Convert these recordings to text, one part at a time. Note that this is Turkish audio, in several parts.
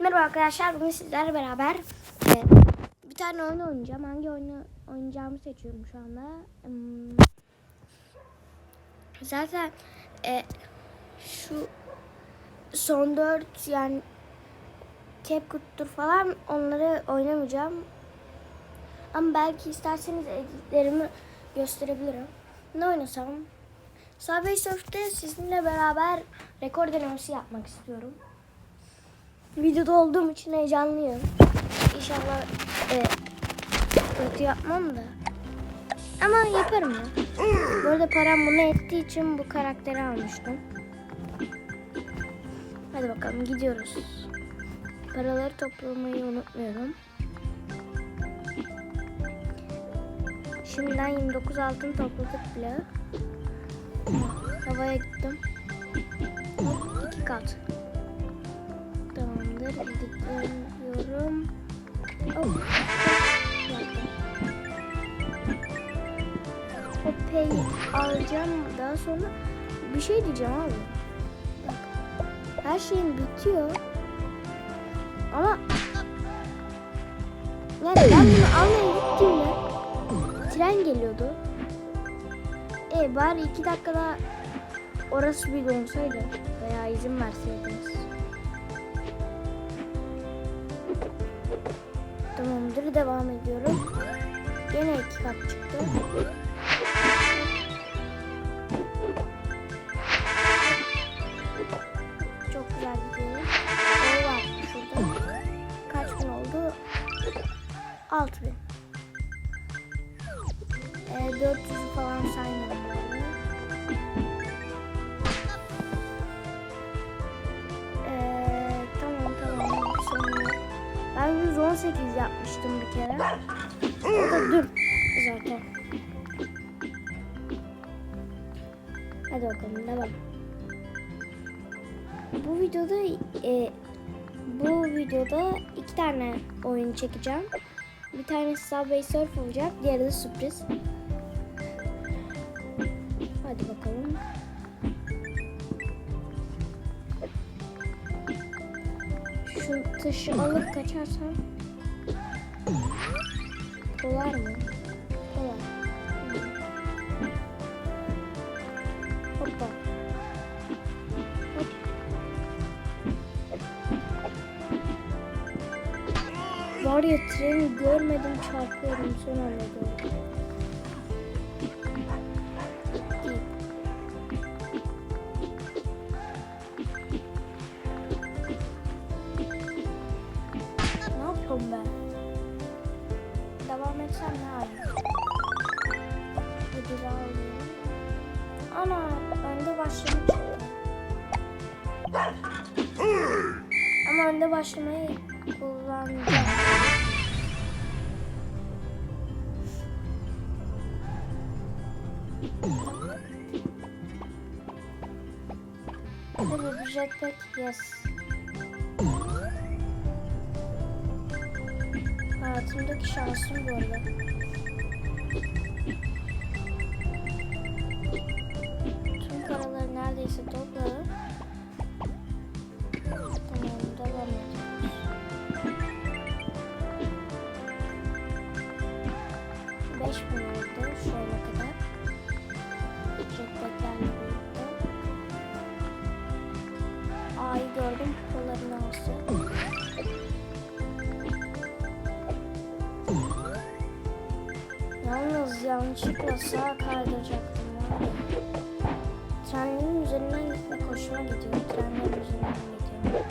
Merhaba arkadaşlar. Bugün sizlerle beraber e, bir tane oyun oynayacağım. Hangi oyunu oynayacağımı seçiyorum şu anda. Hmm, zaten e, şu son dört yani Capcut'tur falan onları oynamayacağım. Ama belki isterseniz editlerimi gösterebilirim. Ne oynasam? Subway Surf'te sizinle beraber rekor denemesi yapmak istiyorum. Videoda olduğum için heyecanlıyım. İnşallah e, kötü yapmam da. Ama yaparım ya. Bu arada param bunu ettiği için bu karakteri almıştım. Hadi bakalım gidiyoruz. Paraları toplamayı unutmuyorum. Şimdiden 29 altın topladık bile. Havaya gittim. İki kat. Tamamdır. Gidiyorum. Oh. Yaptım. O pay'i alacağım. Daha sonra bir şey diyeceğim abi. Bak. Her şeyim bitiyor. Ama yani ben bunu almaya gittiğimde tren geliyordu. E bari iki dakikada orası bir donsaydı veya izin verseydiniz. Tamamdır devam ediyorum. Gene iki kat çıktı. Çok güzel gidiyor. O var şurada. Kaç bin oldu? 6000. devam. Bu videoda e, bu videoda iki tane oyun çekeceğim. Bir tanesi Subway Surf olacak, diğeri de sürpriz. Hadi bakalım. Şu taşı alıp kaçarsam Dolar mı? Var ya treni görmedim çarpıyorum son anda gördüm. Ne yapıyorum ben? Devam etsem ne yapayım? Ödülü alayım. Ana önde başlamak. Ama önde başlamayı kullanacağım. Jetpack yes. Hayatımdaki şansım arada. Tüm paraları neredeyse topladım. Gördüm kupaların A'sı. Yalnız yanlışlıkla sağa kaydıracaktım ya. Trenlerin üzerinden gitmek hoşuma gidiyor. Trenlerin üzerinden gidiyor.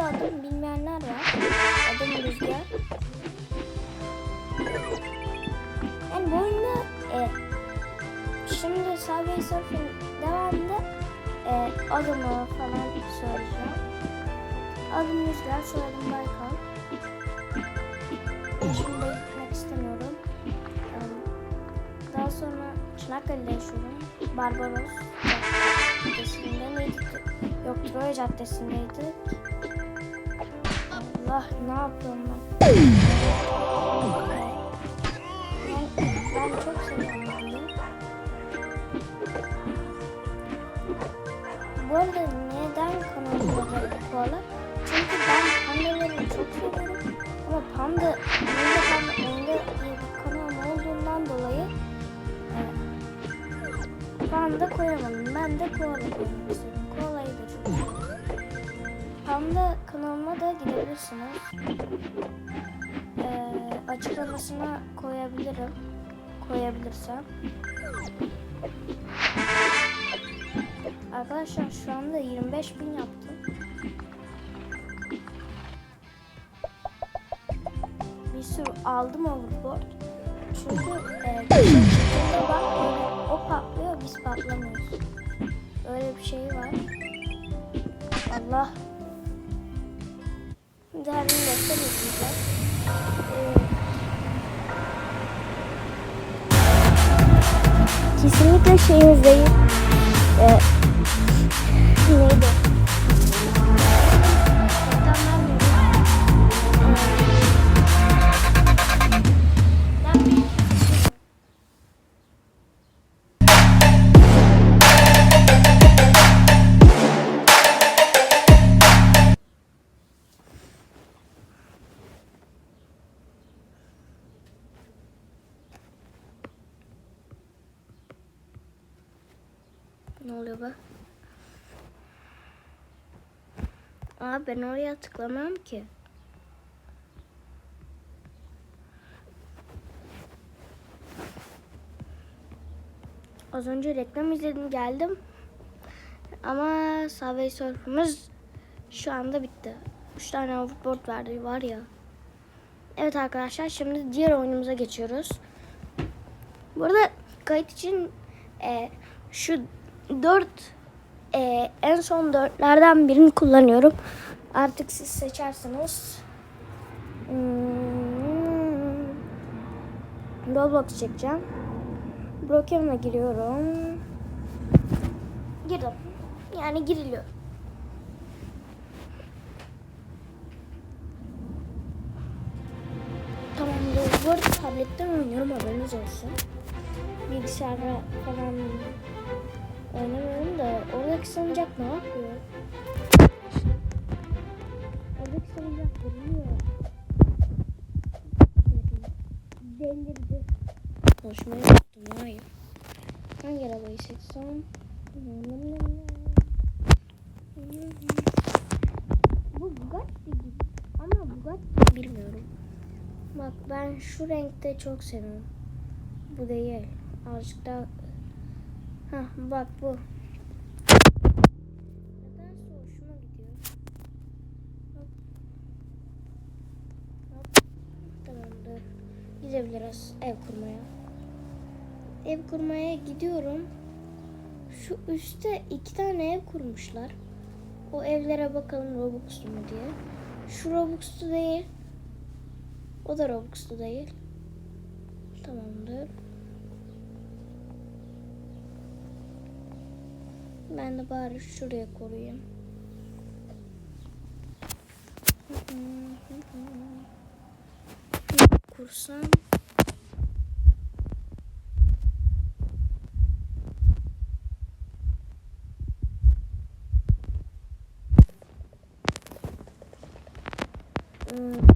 Arada adımı bilmeyenler var. Adım Rüzgar. Yani bu oyunda e, şimdi Subway Surfing devamında e, adımı falan söyleyeceğim. Adım Rüzgar, soyadım Baykal. Şimdi gitmek istemiyorum. E, Daha sonra Çanakkale'de yaşıyorum. Barbaros Caddesi'nde miydik? Yok Troya Caddesi'ndeydik. Allah ne yapıyorum ben? Ben, ben çok seviyorum bunu. Bu arada neden kanalımda da koala? Çünkü ben pandaları çok seviyorum. Ama panda, Ninja Panda Oyunda diye bir kanalım olduğundan dolayı e, panda koyamadım. Ben de koala koymak. Gidebilirsiniz. Ee, açıklamasına koyabilirim. Koyabilirsem. Arkadaşlar şu anda 25 bin yaptım. Bir sürü aldım overboard. Çünkü e, bak o patlıyor biz patlamıyoruz. Öyle bir şey var. Allah. Şimdi her gün göster izleyeceğiz. Kesinlikle şeyimizdeyim. Ee, neydi? Ne oluyor be? Aa ben oraya tıklamam ki. Az önce reklam izledim geldim. Ama Subway Surf'ımız şu anda bitti. 3 tane overboard verdi var ya. Evet arkadaşlar şimdi diğer oyunumuza geçiyoruz. Bu arada kayıt için e, şu 4 e, en son dörtlerden birini kullanıyorum. Artık siz seçersiniz. Hmm, Roblox çekeceğim. Broker'ına giriyorum. Girdim. Yani giriliyor. Tamamdır. Bu arada tabletten oynuyorum haberiniz olsun. Bilgisayarda falan oynamıyorum da oradaki salıncak ne yapıyor? Oradaki salıncak duruyor. Delirdi. Konuşmayı unuttum. Hayır. Hangi arabayı seçsem? Bu Bugatti gibi. Ama Bugatti bilmiyorum. Bak ben şu renkte çok seviyorum. Bu değil. Azıcık daha... Hah bak bu. Nedense hoşuma gidiyor. Hop. Hop. Tamamdır. Gidebiliriz ev kurmaya. Ev kurmaya gidiyorum. Şu üstte iki tane ev kurmuşlar. O evlere bakalım Robux'lu mu diye. Şu Robux'lu değil. O da Robux'lu değil. Tamamdır. Ben de bari şuraya koruyayım. Kursam. Hmm.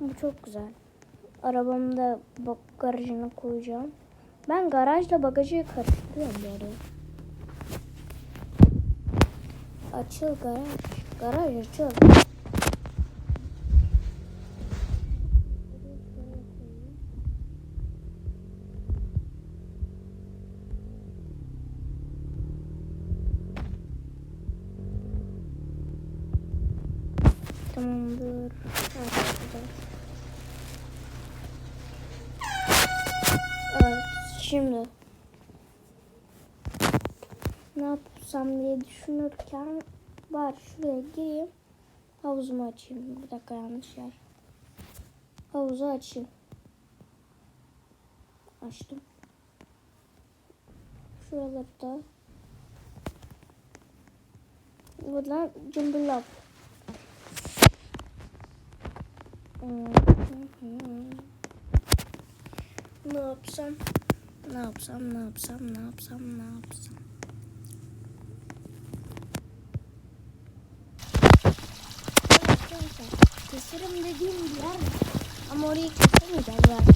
Bu çok güzel. Arabamı da bak garajına koyacağım. Ben garajla bagajı karıştırıyorum bu arada. Açıl garaj. Garaj açıl. Tamamdır. Arkadaşlar. Şimdi ne yapsam diye düşünürken var şuraya gireyim. Havuzumu açayım. Bir dakika yanlış yer. Havuzu açayım. açtım. Şuralarda. Buradan cımbırlap. Ne yapsam? Ne yapsam? Ne yapsam? Ne yapsam? Ne yapsam? Keserim dediğim bir yer. Ama orayı kesemeyeceğiz yani.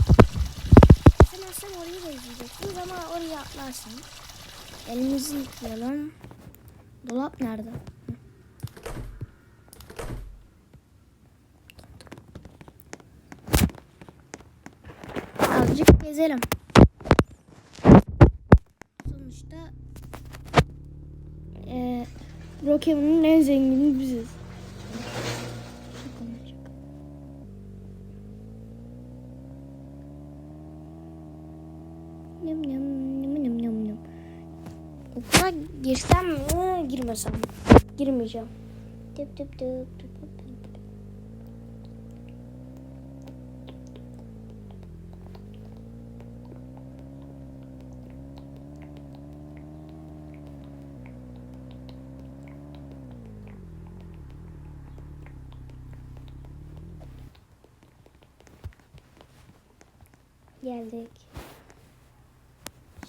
Kesemezsem orayı da izleyeceksiniz ama oraya atlarsın. Elimizi yıkayalım. Dolap nerede? Azıcık gezelim. Brokeman'ın en zengini biziz. Yum yum yum yum yum yum. Okula girsem mi girmesem mi? Girmeyeceğim. Tıp tıp tıp tıp tıp tıp. Geldik.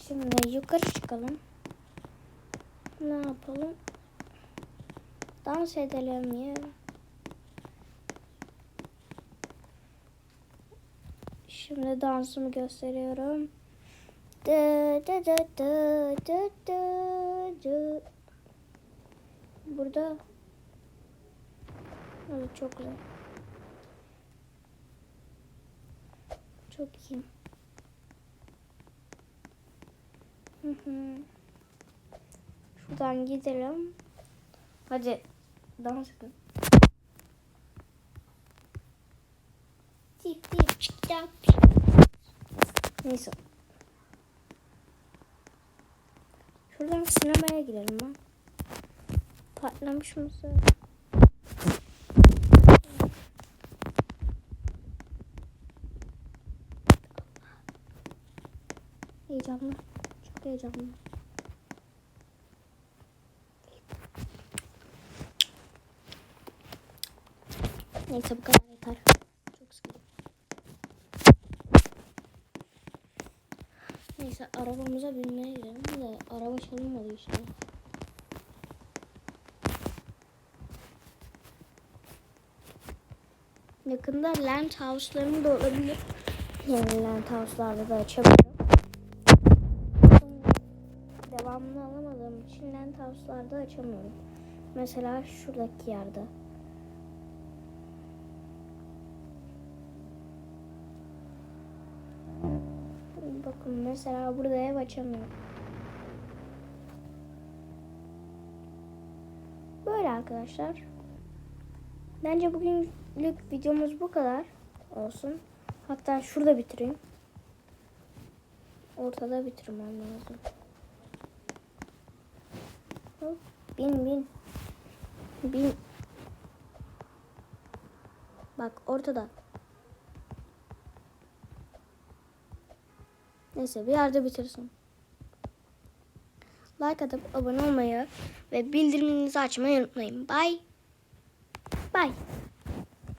Şimdi yukarı çıkalım. Ne yapalım? Dans edelim ya. Şimdi dansımı gösteriyorum. Dı dı dı dı dı dı dı. Burada Evet çok güzel. Çok iyi. Hı hı. Şuradan gidelim. Hadi dans edin. Tip tip çık tap. Neyse. Şuradan sinemaya girelim ben. Patlamış mısın? Heyecanlı. Heyecanlı. Neyse bu kadar yeter. Çok sıkıcı. Neyse arabamıza binmeye gidelim de araba çalınmadı işte. Yakında land house'larım da olabilir. Yani land house'larda da açabilirim. Devamını alamadığım için land house'larda açamıyorum. Mesela şuradaki yerde. Bakın mesela burada ev açamıyorum. Böyle arkadaşlar. Bence bugünlük videomuz bu kadar olsun. Hatta şurada bitireyim. Ortada bitirmem lazım. Bin bin. Bin. Bak ortada. Neyse bir yerde bitirsin. Like atıp abone olmayı ve bildiriminizi açmayı unutmayın. Bye. Bye.